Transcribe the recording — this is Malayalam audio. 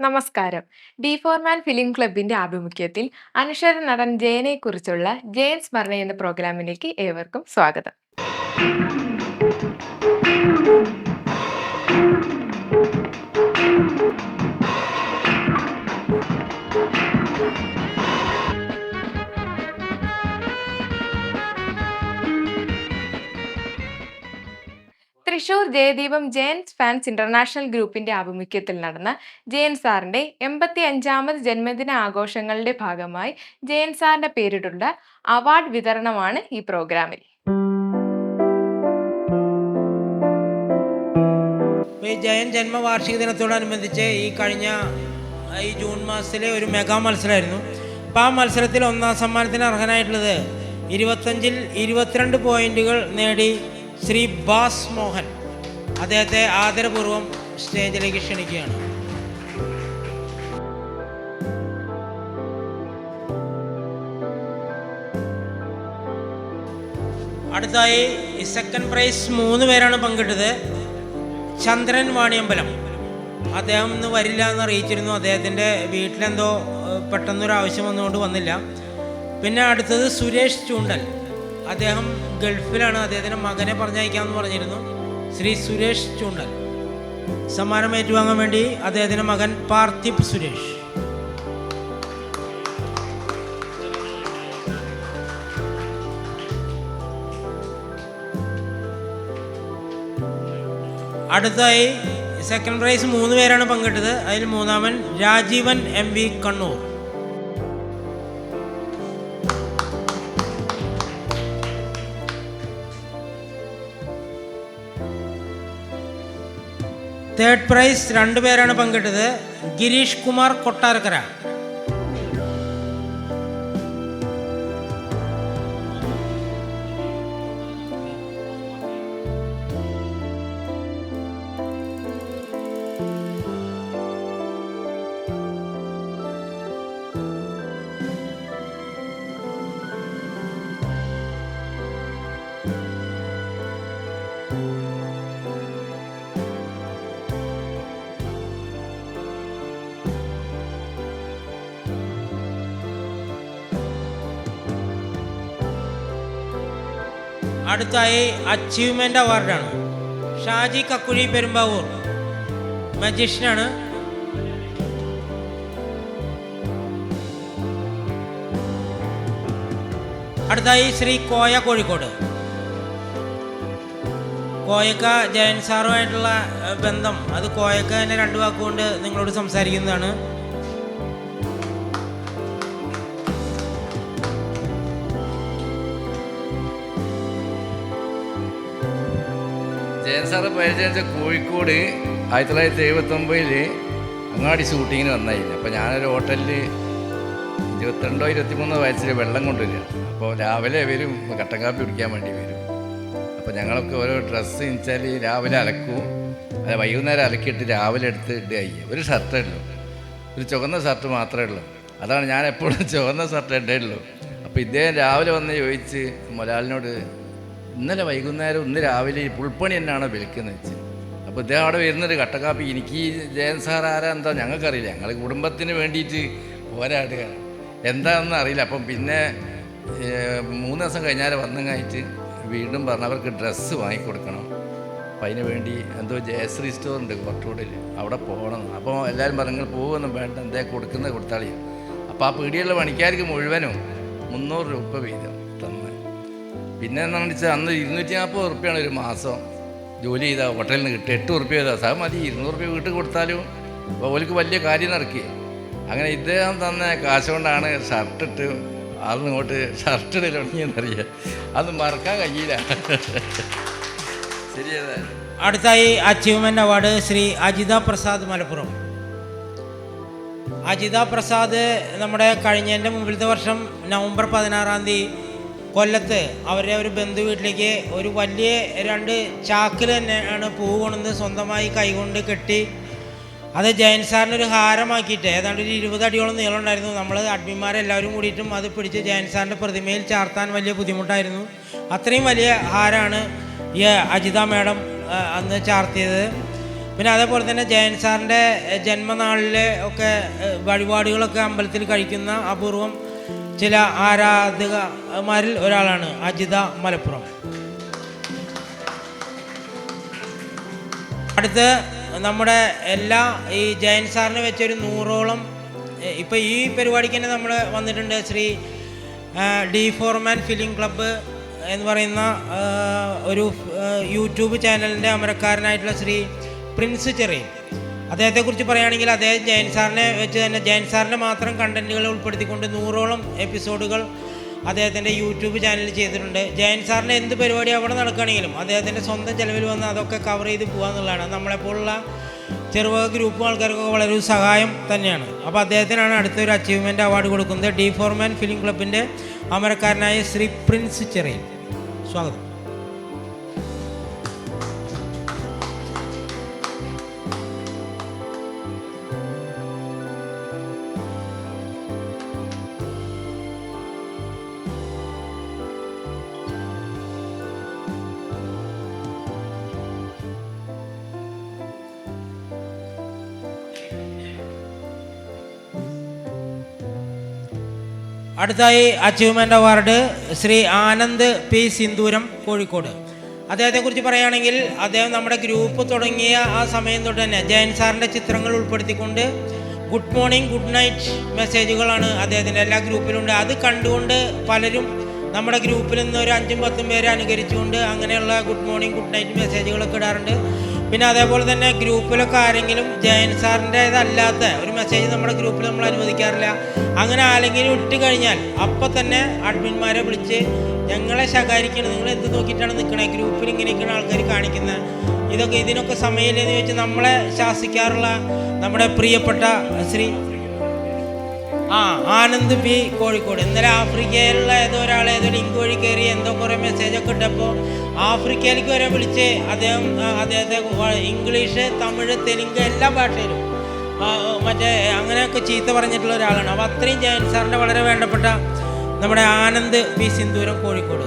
നമസ്കാരം. ഡി ഫോർമാൻ ഫിലിം ക്ലബിന്റെ ആഭിമുഖ്യത്തിൽ അനശ്വര നടൻ ജയനെ കുറിച്ചുള്ള ജയൻ സ്മരണ എന്ന പ്രോഗ്രാമിലേക്ക് ഏവർക്കും സ്വാഗതം. Thrissur Jayadeepam giants fans international ഗ്രൂപ്പിന്റെ ആഭിമുഖ്യത്തിൽ നടന്ന ജയൻ സാറിന്റെ എൺപത്തി അഞ്ചാമത് ജന്മദിന ആഘോഷങ്ങളുടെ ഭാഗമായി ജയൻ സാറിന്റെ പേരിട്ടുള്ള അവാർഡ് വിതരണമാണ് ഈ പ്രോഗ്രാമിൽ. ജയൻ ജന്മവാർഷിക ദിനത്തോടനുബന്ധിച്ച് ഈ കഴിഞ്ഞ ഈ ജൂൺ മാസത്തിലെ ഒരു മെഗാ മത്സരമായിരുന്നു. അപ്പോൾ ആ മത്സരത്തിൽ ഒന്നാം സമ്മാനത്തിന് അർഹനായിട്ടുള്ളത് ഇരുപത്തഞ്ചിൽ ഇരുപത്തിരണ്ട് പോയിന്റുകൾ നേടി ശ്രീ ബാസ് മോഹൻ അദ്ദേഹത്തെ ആദരപൂർവം സ്റ്റേജിലേക്ക് ക്ഷണിക്കുകയാണ്. അടുത്തായി സെക്കൻഡ് പ്രൈസ് മൂന്ന് പേരാണ് പങ്കിട്ടത്. ചന്ദ്രൻ വാണിയമ്പലം. അദ്ദേഹം ഇന്ന് വരില്ല എന്ന് അറിയിച്ചിരുന്നു. അദ്ദേഹത്തിന്റെ വീട്ടിലെന്തോ പെട്ടെന്നൊരു ആവശ്യം വന്നുകൊണ്ട് വന്നില്ല. പിന്നെ അടുത്തത് സുരേഷ് ചൂണ്ടൽ. അദ്ദേഹം ഗൾഫിലാണ്. അദ്ദേഹത്തിന്റെ മകനെ പറഞ്ഞയക്കാമെന്ന് പറഞ്ഞിരുന്നു. ശ്രീ സുരേഷ് ചൂണ്ടൽ. സമ്മാനം ഏറ്റുവാങ്ങാൻ വേണ്ടി അദ്ദേഹത്തിന്റെ മകൻ പാർത്ഥിപ് സുരേഷ്. അടുത്തായി സെക്കൻഡ് പ്രൈസ് മൂന്ന് പേരാണ് പങ്കിട്ടത്. അതിൽ മൂന്നാമൻ Rajeevan M V Kannur. Third prize രണ്ട് പേരാണ് പങ്കിട്ടത്. ഗിരീഷ് കുമാർ കൊട്ടാരക്കര. അടുത്തായി അച്ചീവ്മെന്റ് അവാർഡാണ് ഷാജി കക്കുഴി പെരുമ്പാവൂർ. മജീഷ്യനാണ് അടുത്തായി ശ്രീ കോയ കോഴിക്കോട്. കോയക്ക ജയൻ സാറുമായിട്ടുള്ള ബന്ധം. അത് കോയക്ക തന്നെ രണ്ട് വാക്കുകൊണ്ട് നിങ്ങളോട് സംസാരിക്കുന്നതാണ്. ജയൻ സാറ് പരിചയിച്ച കോഴിക്കോട് ആയിരത്തി തൊള്ളായിരത്തി എഴുപത്തൊമ്പതിൽ അങ്ങാടി ഷൂട്ടിങ്ങിന് വന്നായിരുന്നു. അപ്പോൾ ഞാനൊരു ഹോട്ടലിൽ ഇരുപത്തിരണ്ടോ ഇരുപത്തിമൂന്നോ വയസ്സിൽ വെള്ളം കൊണ്ടുവരിക. അപ്പോൾ രാവിലെ വരും കട്ടൻ കാപ്പി കുടിക്കാൻ വേണ്ടി വരും. അപ്പോൾ ഞങ്ങളൊക്കെ ഓരോ ഡ്രസ്സ് വെച്ചാൽ രാവിലെ അലക്കും. അല്ല വൈകുന്നേരം അലക്കിയിട്ട് രാവിലെ എടുത്ത് ഇടുക ഒരു ഷർട്ടേ ഉള്ളൂ. ഒരു ചുവന്ന ഷർട്ട് മാത്രമേ ഉള്ളൂ. അതാണ് ഞാൻ എപ്പോഴും ചുവന്ന ഷർട്ട് ഇടേ ഉള്ളൂ അപ്പോൾ ഇദ്ദേഹം രാവിലെ വന്ന് ചോദിച്ച് മൊലാലിനോട് ഇന്നലെ വൈകുന്നേരം ഇന്ന് രാവിലെ ഈ പുൽപ്പണി തന്നെയാണ് വിളിക്കുന്നത് വെച്ച് അപ്പോൾ ഇദ്ദേഹം അവിടെ വരുന്നൊരു കട്ടക്കാപ്പി. എനിക്ക് ഈ ജയൻ സാർ ആരാ എന്താ ഞങ്ങൾക്കറിയില്ല. ഞങ്ങൾ കുടുംബത്തിന് വേണ്ടിയിട്ട് പോരാടുക എന്താണെന്ന് അറിയില്ല. അപ്പം പിന്നെ മൂന്ന് ദിവസം കഴിഞ്ഞാൽ വന്നങ്ങായിട്ട് വീണ്ടും പറഞ്ഞ് അവർക്ക് ഡ്രസ്സ് വാങ്ങിക്കൊടുക്കണം. അപ്പം അതിന് വേണ്ടി എന്തോ ജയശ്രീ സ്റ്റോർ ഉണ്ട് കോട്ടൂടിൽ അവിടെ പോകണം. അപ്പോൾ എല്ലാവരും പറഞ്ഞു പോകുമെന്നും വേണ്ട. എന്തേ കൊടുക്കുന്നത് കൊടുത്താളിയാണ് അപ്പോൾ ആ പീടിയുള്ള പണിക്കാർക്ക് മുഴുവനും മുന്നൂറ് രൂപ വീതം. പിന്നെ എന്താണെന്ന് വെച്ചാൽ അന്ന് ഇരുന്നൂറ്റി നാൽപ്പത് ഉറുപ്പ്യാണ് ഒരു മാസം ജോലി ചെയ്താൽ ഹോട്ടലിൽ നിന്ന് കിട്ടുക എട്ട് ഉറുപ്പ്യ ചെയ്താൽ സാർ മതി ഇരുന്നൂറ് വീട്ടിൽ കൊടുത്താലും അപ്പോൾ ഓലിക്ക് വലിയ കാര്യം നടക്കി. അങ്ങനെ ഇദ്ദേഹം തന്ന കാശ് കൊണ്ടാണ് ഷർട്ട് ഇട്ട് അന്ന് ഇങ്ങോട്ട് ഷർട്ട് ഇടൽ തുടങ്ങിയെന്നറിയാം. അത് മറക്കാൻ കഴിയില്ല. ശരിയതാ അടുത്തായി അച്ചീവ്മെന്റ് അവാർഡ് ശ്രീ അജിത പ്രസാദ് മലപ്പുറം. അജിത പ്രസാദ് നമ്മുടെ കഴിഞ്ഞതിന്റെ മുമ്പിലത്തെ വർഷം നവംബർ പതിനാറാം തീയതി കൊല്ലത്ത് അവരുടെ ഒരു ബന്ധു വീട്ടിലേക്ക് ഒരു വലിയ രണ്ട് ചാക്കിൽ തന്നെയാണ് പൂ കൊണ്ടുവന്ന് സ്വന്തമായി കൈകൊണ്ട് കെട്ടി അത് ജയൻ സാറിന് ഒരു ഹാരമാക്കിയിട്ട് ഏതാണ്ട് ഒരു ഇരുപത് അടിയോളം നീളം ഉണ്ടായിരുന്നു. നമ്മൾ അഡ്മിന്മാരെല്ലാവരും കൂടിയിട്ടും അത് പിടിച്ച് ജയൻ സാറിന്റെ പ്രതിമയിൽ ചാർത്താൻ വലിയ ബുദ്ധിമുട്ടായിരുന്നു. അത്രയും വലിയ ഹാരമാണ് ഈ അജിത മാഡം അന്ന് ചാർത്തിയത്. പിന്നെ അതേപോലെ തന്നെ ജയൻ സാറിന്റെ ജന്മനാളിലെ ഒക്കെ വഴിപാടുകളൊക്കെ അമ്പലത്തിൽ കഴിക്കുന്ന അപൂർവം ചില ആരാധകമാരിൽ ഒരാളാണ് അജിത മലപ്പുറം. അടുത്ത് നമ്മുടെ എല്ലാ ഈ ജയൻ സാറിന് വെച്ചൊരു നൂറോളം ഇപ്പം ഈ പരിപാടിക്ക് തന്നെ നമ്മൾ വന്നിട്ടുണ്ട് Shri D Foreman film club എന്ന് പറയുന്ന ഒരു യൂട്യൂബ് ചാനലിന്റെ അമരക്കാരനായിട്ടുള്ള ശ്രീ പ്രിൻസ് ചെറിയൻ. അദ്ദേഹത്തെക്കുറിച്ച് പറയുകയാണെങ്കിൽ അദ്ദേഹം ജയൻ സാറിനെ വെച്ച് തന്നെ ജയൻ സാറിന്റെ മാത്രം കണ്ടന്റുകൾ ഉൾപ്പെടുത്തിക്കൊണ്ട് നൂറോളം എപ്പിസോഡുകൾ അദ്ദേഹത്തിന്റെ യൂട്യൂബ് ചാനലിൽ ചെയ്തിട്ടുണ്ട്. ജയൻ സാറിന്റെ എന്ത് പരിപാടി അവിടെ നടക്കുകയാണെങ്കിലും അദ്ദേഹത്തിന്റെ സ്വന്തം ചിലവിൽ വന്ന് അതൊക്കെ കവർ ചെയ്ത് പോകുക എന്നുള്ളതാണ്. നമ്മളെപ്പോലുള്ള ചെറുവക ഗ്രൂപ്പ് ആൾക്കാർക്കൊക്കെ വളരെ ഒരു സഹായം തന്നെയാണ്. അപ്പോൾ അദ്ദേഹത്തിനാണ് അടുത്തൊരു അച്ചീവ്മെന്റ് അവാർഡ് കൊടുക്കുന്നത്. ഡി ഫോർമാൻ ഫിലിം ക്ലബിന്റെ അമരക്കാരനായ ശ്രീ പ്രിൻസ് ചെറിയ സ്വാഗതം. അടുത്തായി achievement award Shri Anand P Sindooram Kozhikode. അദ്ദേഹത്തെക്കുറിച്ച് പറയുകയാണെങ്കിൽ അദ്ദേഹം നമ്മുടെ ഗ്രൂപ്പ് തുടങ്ങിയ ആ സമയം തൊട്ട് തന്നെ ജയൻ സാറിന്റെ ചിത്രങ്ങൾ ഉൾപ്പെടുത്തിക്കൊണ്ട് ഗുഡ് മോർണിംഗ് ഗുഡ് നൈറ്റ് മെസ്സേജുകളാണ് അദ്ദേഹത്തിന്റെ എല്ലാ ഗ്രൂപ്പിലുണ്ട് അത് കണ്ടുകൊണ്ട് പലരും നമ്മുടെ ഗ്രൂപ്പിൽ നിന്ന് ഒരു അഞ്ചും പത്തും പേരെ അനുകരിച്ചുകൊണ്ട് അങ്ങനെയുള്ള ഗുഡ് മോർണിംഗ് ഗുഡ് നൈറ്റ് മെസ്സേജുകളൊക്കെ ഇടാറുണ്ട്. പിന്നെ അതേപോലെ തന്നെ ഗ്രൂപ്പിലൊക്കെ ആരെങ്കിലും ജയൻ സാറിന്റേതല്ലാത്ത ഒരു മെസ്സേജ് നമ്മുടെ ഗ്രൂപ്പിൽ നമ്മൾ അനുവദിക്കാറില്ല. അങ്ങനെ ആരെങ്കിലും ഇട്ട് കഴിഞ്ഞാൽ അപ്പം തന്നെ അഡ്മിന്മാരെ വിളിച്ച് ഞങ്ങളെ ശകാരിക്കണം. നിങ്ങൾ എന്ത് നോക്കിയിട്ടാണ് നിൽക്കണേ ഗ്രൂപ്പിൽ ഇങ്ങനെയൊക്കെയാണ് ആൾക്കാർ കാണിക്കുന്നത്. ഇതൊക്കെ ഇതിനൊക്കെ സമയമില്ലെന്ന് ചോദിച്ച് നമ്മളെ ശാസിക്കാറുള്ള നമ്മുടെ പ്രിയപ്പെട്ട ശ്രീ ആ ആനന്ദ് പി കോഴിക്കോട്. ഇന്നലെ ആഫ്രിക്കയിലുള്ള ഏതോ ഒരാൾ ഏതോ ലിങ്ക് വഴി കയറി എന്തോ കുറേ മെസ്സേജൊക്കെ ഇട്ടപ്പോൾ ആഫ്രിക്കയിലേക്ക് വരെ വിളിച്ച് അദ്ദേഹം അദ്ദേഹത്തെ ഇംഗ്ലീഷ് തമിഴ് തെലുങ്ക് എല്ലാ ഭാഷയിലും മറ്റേ അങ്ങനെയൊക്കെ ചീത്ത പറഞ്ഞിട്ടുള്ള ഒരാളാണ്. അപ്പോൾ അത്രയും ജയൻ സാറിന്റെ വളരെ വേണ്ടപ്പെട്ട നമ്മുടെ ആനന്ദ് പി സിന്ദൂരം കോഴിക്കോട്.